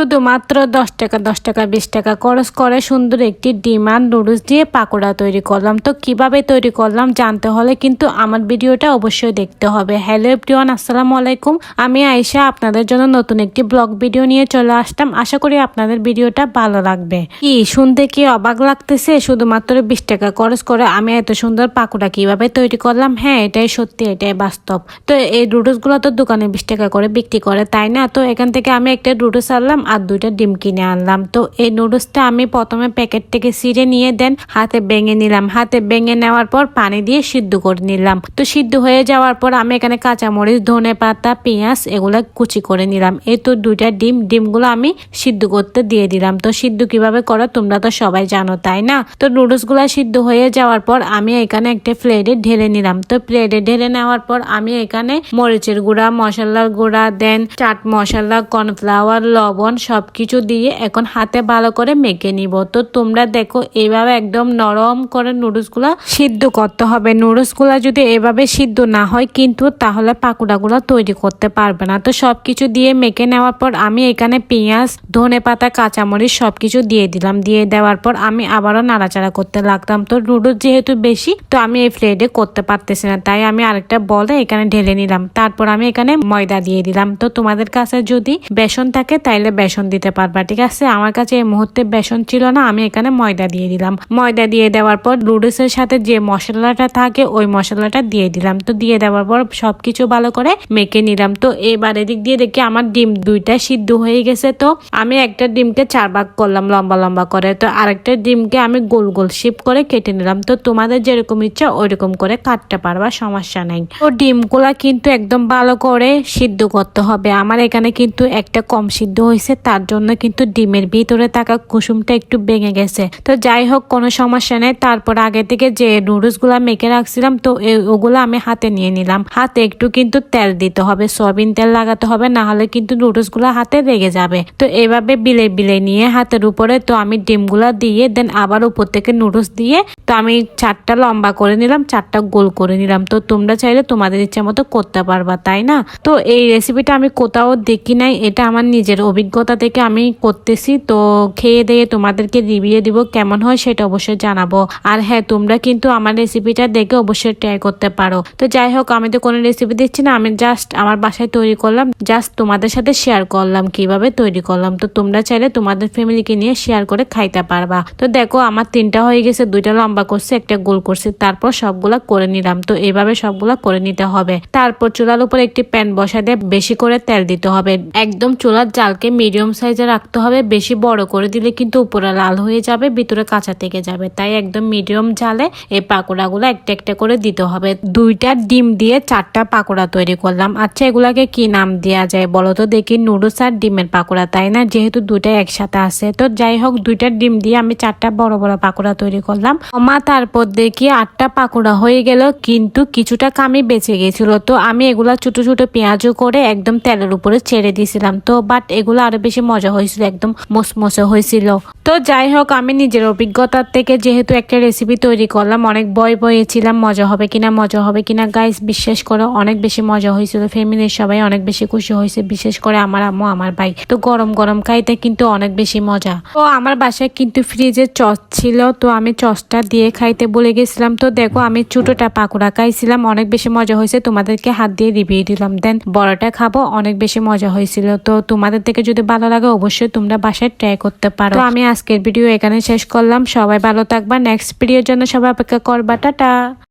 শুধুমাত্র দশ টাকা দশ টাকা, বিশ টাকা খরচ করে সুন্দর একটি ডিম আর নুডলস দিয়ে পাকোড়া তৈরি করলাম। তো কীভাবে তৈরি করলাম জানতে হলে কিন্তু আমার ভিডিওটা অবশ্যই দেখতে হবে। হ্যালো এভরিওয়ান, আসসালামু আলাইকুম। আমি আয়েশা, আপনাদের জন্য নতুন একটি ব্লগ ভিডিও নিয়ে চলে আসতাম আশা করি আপনাদের ভিডিওটা ভালো লাগবে। কি শুনতে কি অবাক লাগতেছে? শুধুমাত্র বিশ টাকা খরচ করে আমি এত সুন্দর পাকোড়া কীভাবে তৈরি করলাম? হ্যাঁ এটাই সত্যি, এটাই বাস্তব। তো এই নুডলসগুলো তো দোকানে বিশ টাকা করে বিক্রি করে, তাই না? তো এখান থেকে আমি একটা নুডলস আনলাম। আর দুইটা ডিম কিনে আনলাম। তো এই নুডলসটা আমি প্রথমে প্যাকেট থেকে ছিঁড়ে নিয়ে দেন, হাতে ভেঙে নিলাম। হাতে ভেঙে নেওয়ার পর পানি দিয়ে সিদ্ধ করে নিলাম। তো সিদ্ধ হয়ে যাওয়ার পর আমি এখানে কাঁচামরিচ, ধনে পাতা, পেঁয়াজ এগুলো কুচি করে নিলাম। এই তো দুইটা ডিম, ডিমগুলো আমি সিদ্ধ করতে দিয়ে দিলাম। তো সিদ্ধ কীভাবে করো তোমরা তো সবাই জানো, তাই না? তো নুডলসগুলা সিদ্ধ হয়ে যাওয়ার পর আমি এখানে একটা প্লেটে ঢেলে নিলাম। তো প্লেটে ঢেলে নেওয়ার পর আমি এখানে মরিচের গুঁড়া, মশলার গুঁড়া দেন, চাট মশলা কর্নফ্লাওয়ার লবণ সবকিছু দিয়ে এখন হাতে ভালো করে মেখে নিব। তো তোমরা দেখো এইভাবে একদম নরম করে নুডলসগুলা সিদ্ধ করতে হবে। নুডলসগুলা যদি এভাবে সিদ্ধ না হয়, কিন্তু তাহলে পাকুড়াগুলো তৈরি করতে পারবে না। তো সব কিছু দিয়ে মেখে নেওয়ার পর আমি এখানে পেঁয়াজ, ধনে পাতা, কাঁচামরিচ সব কিছু দিয়ে দিলাম। দিয়ে দেওয়ার পর আমি আবারও নাড়াচাড়া করতে লাগলাম। তো নুডলস যেহেতু বেশি, তো আমি এই ফ্লেডে করতে পারতেছি না, তাই আমি আরেকটা বলে এখানে ঢেলে নিলাম। তারপর আমি এখানে ময়দা দিয়ে দিলাম। তো তোমাদের কাছে যদি বেসন থাকে, তাইলে বেসন দিতে পারবা, ঠিক আছে? আমার কাছে এই মুহূর্তে বেসন ছিল না, আমি এখানে ময়দা দিয়ে দিলাম। ময়দা দিয়ে দেওয়ার পর নুডলসের সাথে যে মশলাটা থাকে, ওই মশলাটা দিয়ে দিলাম। তো দিয়ে দেওয়ার পর সবকিছু ভালো করে মেখে নিলাম। তো এবার এদিক দিয়ে দেখি আমার ডিম দুইটা সিদ্ধ হয়ে গেছে। তো আমি একটা ডিমকে চার ভাগ করলাম লম্বা লম্বা করে। তো আরেকটা ডিমকে আমি গোল গোল শিপ করে কেটে নিলাম। তো তোমাদের যেরকম ইচ্ছা ওইরকম করে কাটতে পারবা, সমস্যা নাই। তো ডিমগুলা কিন্তু একদম ভালো করে সিদ্ধ করতে হবে। আমার এখানে কিন্তু একটা কম সিদ্ধ হয়েছে। তার জন্য কিন্তু ডিমের ভিতরে থাকা কুসুমটা একটু ভেঙে গেছে। তো যাই হোক, কোনো সমস্যা নেই। তারপর আগে থেকে যে নুডলসগুলা মেখে রাখছিলাম, তো ওগুলো আমি হাতে নিয়ে নিলাম। হাতে একটু কিন্তু তেল দিতে হবে, সয়াবিন তেল লাগাতে হবে, না হলে কিন্তু নুডলসগুলা হাতে লেগে যাবে। তো এভাবে বিলে বিলে নিয়ে হাতের উপরে, তো আমি ডিমগুলা দিয়ে, দেন আবার উপর থেকে নুডলস দিয়ে, তো আমি চারটা লম্বা করে নিলাম, চারটা গোল করে নিলাম। তো তোমরা চাইলে তোমাদের ইচ্ছা মতো করতে পারবা, তাই না? তো এই রেসিপিটা আমি কোথাও দেখি নাই, এটা আমার নিজের অভিজ্ঞতা থেকে আমি করতেছি, তো খেয়ে দিয়ে তোমাদেরকে রিভিউ দিব কেমন হয় সেটা অবশ্যই জানাব। আর হ্যাঁ তোমরা কিন্তু আমার রেসিপিটা দেখে অবশ্যই ট্রাই করতে পারো। তো যাই হোক, আমি তো কোনো রেসিপি দিচ্ছি না, আমি জাস্ট আমার বাসায় তৈরি করলাম জাস্ট তোমাদের সাথে শেয়ার করলাম কীভাবে তৈরি করলাম। তো তোমরা চাইলে তোমাদের ফ্যামিলিকে নিয়ে শেয়ার করে খাইতে পারবা। তো দেখো, আমার তিনটা হয়ে গেছে, দুইটা লম্বা করছে, একটা গোল করছে, তারপর সবগুলা করে নিলাম। তো এইভাবে সবগুলা করে নিতে হবে। তারপর চুলার উপর একটি প্যান বসা দিয়ে বেশি করে তেল দিতে হবে। একদম চুলার জালকে মিডিয়াম সাইজে রাখতে হবে, বেশি বড় করে দিলে কিন্তু উপরে লাল হয়ে যাবে, ভিতরে কাঁচা থেকে যাবে। তাই একদম মিডিয়াম জালে এই পাকোড়াগুলো একটা একটা করে দিতে হবে। দুইটা ডিম দিয়ে চারটা পাকোড়া তৈরি করলাম। আচ্ছা এগুলাকে কি নাম দেওয়া যায় বলো তো? দেখি, নুডলস আর ডিমের পাকোড়া, তাই না? যেহেতু দুইটা একসাথে আছে। তো যাই হোক, দুইটা ডিম দিয়ে আমি চারটা বড় বড় পাকোড়া তৈরি করলাম। মা তারপর দেখি আটটা পাকোড়া হয়ে গেল, কিন্তু কিছুটা কামি বেঁচে গেছিল। তো আমি এগুলা ছোট ছোট পেঁয়াজও করে একদম তেলের উপরে ছেড়ে দিয়েছিলাম। তো বাট এগুলো আরও বেশি মজা হয়েছিল, একদম মসমসে হয়েছিল। তো যাই হোক, আমি নিজের অভিজ্ঞতার থেকে যেহেতু একটা রেসিপি তৈরি করলাম, অনেক বয় বয়েছিলাম মজা হবে কিনা, মজা হবে কিনা। গাইস বিশ্বাস করো, অনেক বেশি মজা হয়েছিল ফ্যামিলির সবাই অনেক বেশি খুশি হয়েছে, বিশেষ করে আমার আম্মু, আমার ভাই। তো গরম গরম খাইতে কিন্তু অনেক বেশি মজা। তো আমার বাসায় কিন্তু ফ্রিজে চস ছিল, তো আমি চসটা দিয়ে খাইতে বলে গেছিলাম। তো দেখো, আমি ছোটটা পাকোড়া খাইছিলাম, অনেক বেশি মজা হয়েছে। তোমাদেরকে হাত দিয়ে রিভিউ দিলাম। দেন বড়টা খাব, অনেক বেশি মজা হয়েছিল। তো তোমাদের থেকে যদি ভালো লাগে অবশ্যই তোমরা বাসায় ট্রাই করতে পারো। তো আমি আজকের ভিডিও এখানে শেষ করলাম। সবাই ভালো থাকবা। নেক্সট ভিডিওর জন্য সবাই অপেক্ষা করবা। টাটা।